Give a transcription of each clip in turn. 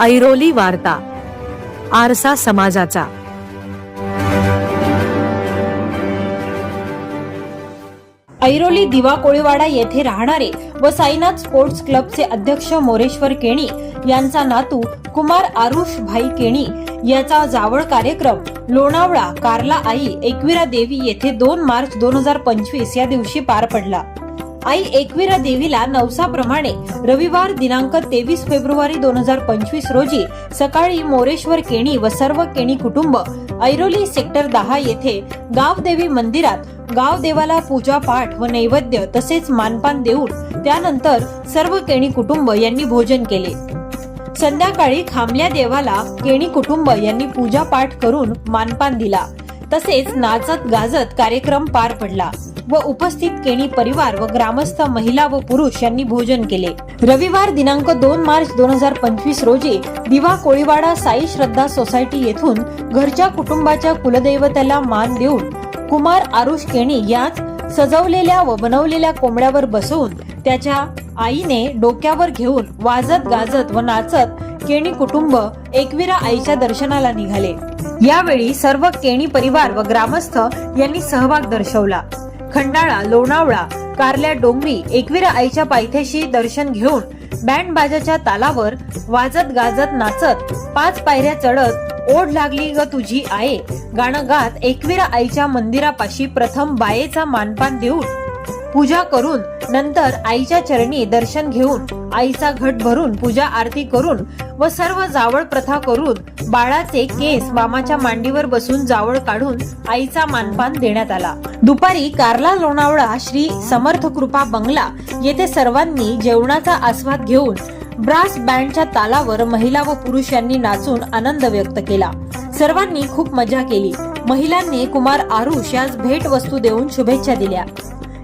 ऐरोली वार्ता आरसा समाजाचा. ऐरोली दिवा कोळीवाडा येथे राहणारे व साईनाथ स्पोर्ट्स क्लबचे अध्यक्ष मोरेश्वर केणी यांचा नातू कुमार आरुष भाई केणी याचा जावळ कार्यक्रम लोणावळा कार्ला आई एकविरा देवी येथे दोन मार्च दोन हजार पंचवीस या दिवशी पार पडला. आई एकविरा देवीला नवसाप्रमाणे रविवार दिनांक तेवीस फेब्रुवारी दोन हजार पंचवीस रोजी सकाळी मोरेश्वर केणी व सर्व केणी कुटुंब ऐरोली सेक्टर दहा येथे गावदेवी मंदिरात गाव देवाला पूजा पाठ व नैवेद्य तसेच मानपान देऊन त्यानंतर सर्व केणी कुटुंब यांनी भोजन केले. संध्याकाळी खांबल्या देवाला केणी कुटुंब यांनी पूजा पाठ करून मानपान दिला. तसेच नाचत गाजत कार्यक्रम पार पडला. व उपस्थित केणी परिवार व ग्रामस्थ महिला व पुरुष यांनी भोजन केले. रविवार दिनांक दोन मार्च दोन हजार पंचवीस रोजी दिवा कोळीवाडा साई श्रद्धा सोसायटी येथून घरच्या कुटुंबाच्या कुलदैवताला मान देऊन कुमार आरुष केणी याच सजवलेल्या व बनवलेल्या कोंबड्यावर बसवून त्याच्या आईने डोक्यावर घेऊन वाजत गाजत व नाचत केणी कुटुंब एकविरा आईच्या दर्शनाला निघाले. यावेळी सर्व केणी परिवार व ग्रामस्थ यांनी सहभाग दर्शवला. खंडाळा लोणावळा कारल्या डोंगरी एकविरा आईच्या पायथ्याशी दर्शन घेऊन बँड बाजाच्या तालावर वाजत गाजत नाचत पाच पायऱ्या चढत ओढ लागली ग तुझी आहे गाणं गात एकविरा आईच्या मंदिरापाशी प्रथम बायेचा मानपान देऊन पूजा करून नंतर आईच्या चरणी दर्शन घेऊन आईचा घट भरून पूजा आरती करून व सर्व जावळ प्रथा करून बाळाचे केस मामाच्या मांडीवर बसून जावळ काढून आईचा मानपान देण्यात आला. दुपारी कारला लोणावळा श्री समर्थ कृपा बंगला येथे सर्वांनी जेवणाचा आस्वाद घेऊन ब्रास बँडच्या तालावर महिला व पुरुष यांनी नाचून आनंद व्यक्त केला. सर्वांनी खूप मजा केली. महिलांनी कुमार आरुष यास भेट वस्तू देऊन शुभेच्छा दिल्या.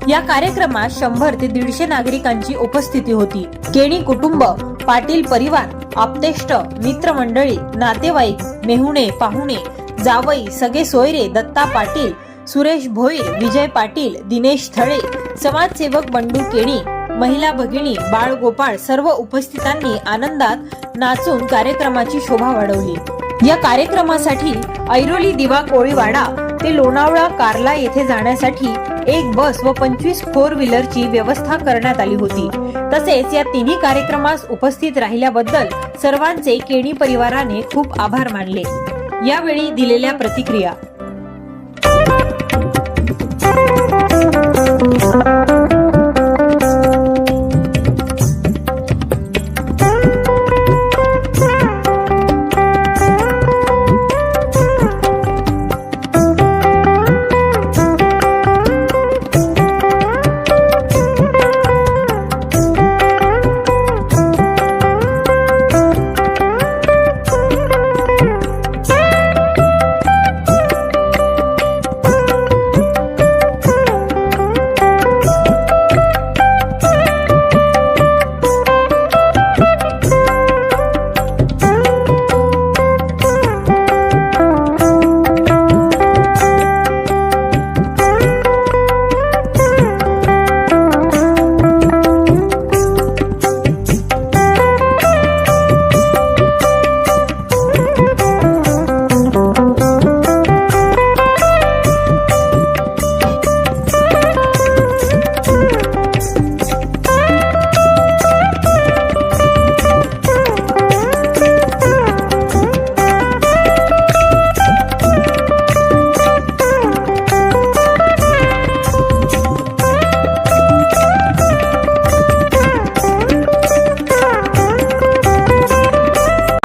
या कार्यक्रमात शंभर ते दीडशे नागरिकांची उपस्थिती होती. केणी कुटुंब पाटील परिवार आप्तेष्ट मित्रमंडळी नातेवाईक मेहुणे पाहुणे जावई सगळे सोयरे दत्ता पाटील सुरेश भोईर विजय पाटील दिनेश थळे समाजसेवक बंडू केणी महिला भगिनी बाळ गोपाळ सर्व उपस्थितांनी आनंदात नाचून कार्यक्रमाची शोभा वाढवली. या कार्यक्रमासाठी ऐरोली दिवा कोळीवाडा ते लोणावळा कार्ला येथे जाण्यासाठी एक बस व पंचवीस फोर व्हीलरची व्यवस्था करण्यात आली होती. तसेच या तिन्ही कार्यक्रमास उपस्थित राहिल्याबद्दल सर्वांचे केणी परिवाराने खूप आभार मानले. यावेळी दिलेल्या प्रतिक्रिया.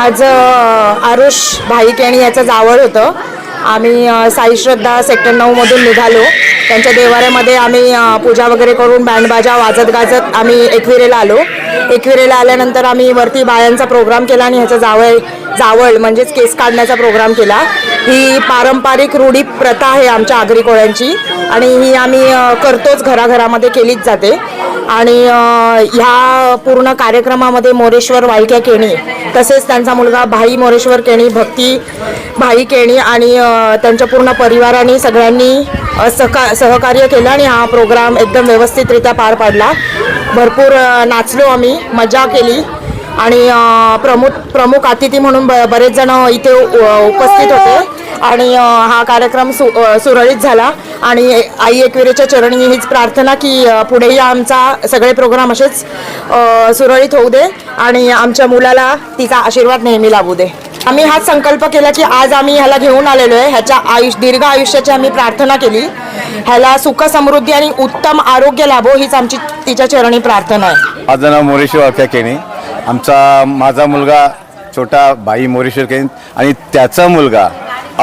आज आरुष भाईक आणि याचं जावळ होतं. आम्ही साईश्रद्धा साई श्रद्धा सेक्टर नऊमधून निघालो. त्यांच्या देवाऱ्यामध्ये आम्ही पूजा वगैरे करून बँडबाजा वाजत गाजत आम्ही एकविरेला आलो. एकविरेला आल्यानंतर आम्ही वरती बायांचा प्रोग्राम केला आणि ह्याचा जावळ जावळ म्हणजेच केस काढण्याचा प्रोग्राम केला. ही पारंपरिक रूढी प्रथा आहे आमच्या आगरी कोळ्यांची आणि ही आम्ही करतोच घराघरामध्ये केलीच जाते. आणि ह्या पूर्ण कार्यक्रमामध्ये मोरेश्वर वाईक्या केणी तसेच त्यांचा मुलगा भाई मोरेश्वर केणी भक्ती भाई केणी आणि त्यांच्या पूर्ण परिवाराने सगळ्यांनी सहका सहकार्य केलं आणि हा प्रोग्राम एकदम व्यवस्थितरित्या पार पाडला. भरपूर नाचलो आम्ही मजा केली. आणि प्रमुख प्रमुख अतिथी म्हणून ब बरेच जण इथे उपस्थित होते. आणि हा कार्यक्रम सु सुरळीत झाला. आणि आई एकविरेच्या चरणी हीच प्रार्थना की पुढेही आमचा सगळे प्रोग्राम असेच सुरळीत होऊ दे. आणि आमच्या मुलाला तिचा आशीर्वाद नेहमी लाभू दे. आम्ही हाच संकल्प केला की आज आम्ही ह्याला घेऊन आलेलो आहे. ह्याच्या आयुष्य दीर्घ आयुष्याची आम्ही प्रार्थना केली. ह्याला सुख समृद्धी आणि उत्तम आरोग्य लाभो हीच आमची तिच्या चरणी प्रार्थना आहे. माझं नाव मोरेश्वर अख्या आमचा माझा मुलगा छोटा भाई मोरेश्वर केनी आणि त्याचा मुलगा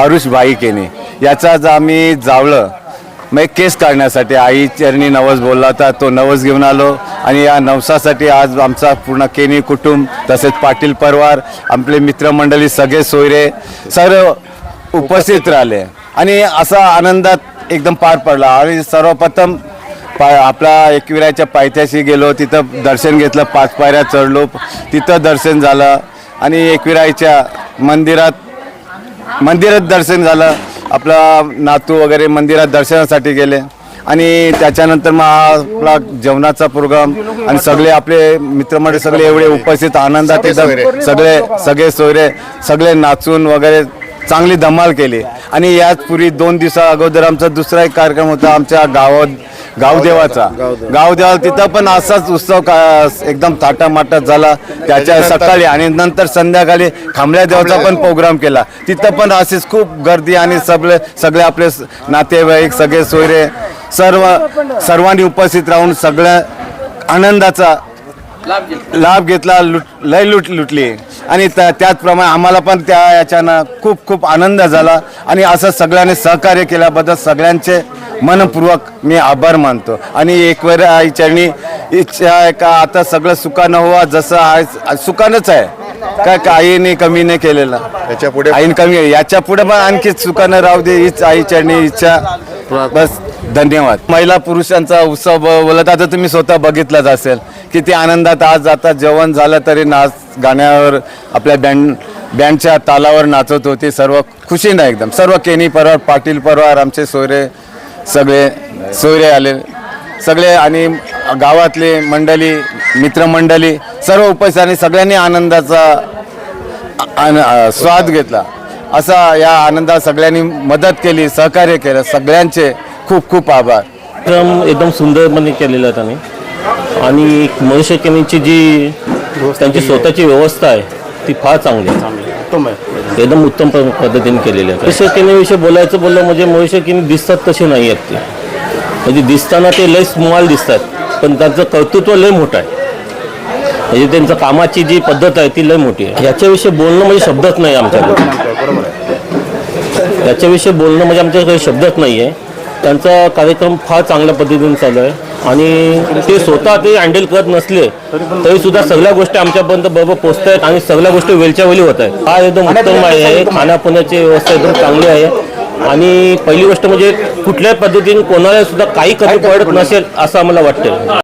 आरुष भाई केनी. याचा आज आम्ही जावलं मग एक केस काढण्यासाठी आई चरणी नवस बोलला होता तो नवस घेऊन आलो आणि या नवसासाठी आज आमचा पूर्ण केनी कुटुंब तसेच पाटील परिवार आपले मित्रमंडळी सगळे सोयरे सर्व उपस्थित राहिले. आणि असा आनंदात एकदम पार पडला. आणि सर्वप्रथम पाय आपला एकविराच्या पायथ्याशी गेलो तिथं दर्शन घेतलं पाच पायऱ्या चढलो तिथं दर्शन झालं. आणि एकविरायच्या मंदिरात मंदिरात दर्शन झालं. आपला नातू वगैरे मंदिरात दर्शनासाठी गेले. आणि त्याच्यानंतर मग आपला जेवणाचा प्रोग्राम आणि सगळे आपले मित्रमंडळी सगळे एवढे उपस्थित आनंदात एकदम सगळे सगळे सोयरे सगळे नाचून वगैरे चांगली धमाल केली. आणि याच पूर्वी दोन दिवसा अगोदर आमचा दुसरा एक कार्यक्रम होता आमच्या गावात गावदेवाचा. गावदेवा तिथं पण असाच उत्सव का एकदम थाटामाटात झाला. त्याच्या सकाळी आणि नंतर संध्याकाळी खांबल्या देवाचा पण प्रोग्राम केला. तिथं पण अशीच खूप गर्दी आणि सगळे सगळे आपले नातेवाईक सगळे सोयरे सर्व सर्वांनी उपस्थित राहून सगळ्या आनंदाचा लाभ घेतला. लुट लय लुट लुटली. आणि त्या- त्याचप्रमाणे आम्हाला पण त्या याच्यानं खूप खूप आनंद झाला. आणि असं सगळ्यांनी सहकार्य केल्याबद्दल सगळ्यांचे मनपूर्वक मी आभार मानतो. आणि एक वेळ आई चरणी इच्छा आहे का आता सगळं सुखानं व्हावं जसं आहे सुखानंच आहे. काय काहीने कमी नाही केलेलं. याच्यापुढे आईन कमी आहे याच्यापुढे पण आणखी सुखानं राहू दे हीच आई चरणी इच्छा. बस. धन्यवाद. महिला पुरुषांचा उत्सव बोलत आता तुम्ही स्वतः बघितलाच असेल किती आनंदात आज आता जेवण झालं तरी नाच गाण्यावर आपल्या बँड बँडच्या तालावर नाचत होते. सर्व खुशीनं एकदम. सर्व केनी परिवार पाटील परिवार आमचे सोयरे सगळे सोयरे आले. सगळे आणि गावातले मंडळी मित्रमंडळी सर्व उपस्थित आणि सगळ्यांनी आनंदाचा आन- स्वाद घेतला. असा या आनंदात सगळ्यांनी मदत केली सहकार्य केलं सगळ्यांचे खूप खूप आभार. कार्यक्रम एकदम सुंदरपणे केलेला आहे त्यांनी. आणि मनुष्य केनीची जी त्यांची स्वतःची व्यवस्था आहे ती फार चांगली आहे. एकदम उत्तम पद्धतीने केलेली आहे. मनुष्य केनीविषयी बोलायचं बोललं म्हणजे मनुष्य केनी दिसतात तसे नाही आहेत ते. म्हणजे दिसताना ते लय स्मॉल दिसतात पण त्यांचं कर्तृत्व लय मोठं आहे. म्हणजे त्यांचं कामाची जी पद्धत आहे ती लय मोठी आहे. याच्याविषयी बोलणं म्हणजे शब्दच नाही आमच्याकडे. याच्याविषयी बोलणं म्हणजे आमच्याकडे शब्दच नाही आहे त्यांचा कार्यक्रम फार चांगल्या पद्धतीने चालू आहे. आणि ते स्वतः ते हँडल करत नसले तरी सुद्धा सगळ्या गोष्टी आमच्यापर्यंत बरोबर पोहोचत आहेत आणि सगळ्या गोष्टी वेळच्या वेळी होत आहेत. फार एकदम उत्तम आहे. खाण्यापिण्याची व्यवस्था एकदम चांगली आहे. आणि पहिली गोष्ट म्हणजे कुठल्याही पद्धतीने कोणाला सुद्धा काही कमी पडत नसेल असं आम्हाला वाटतं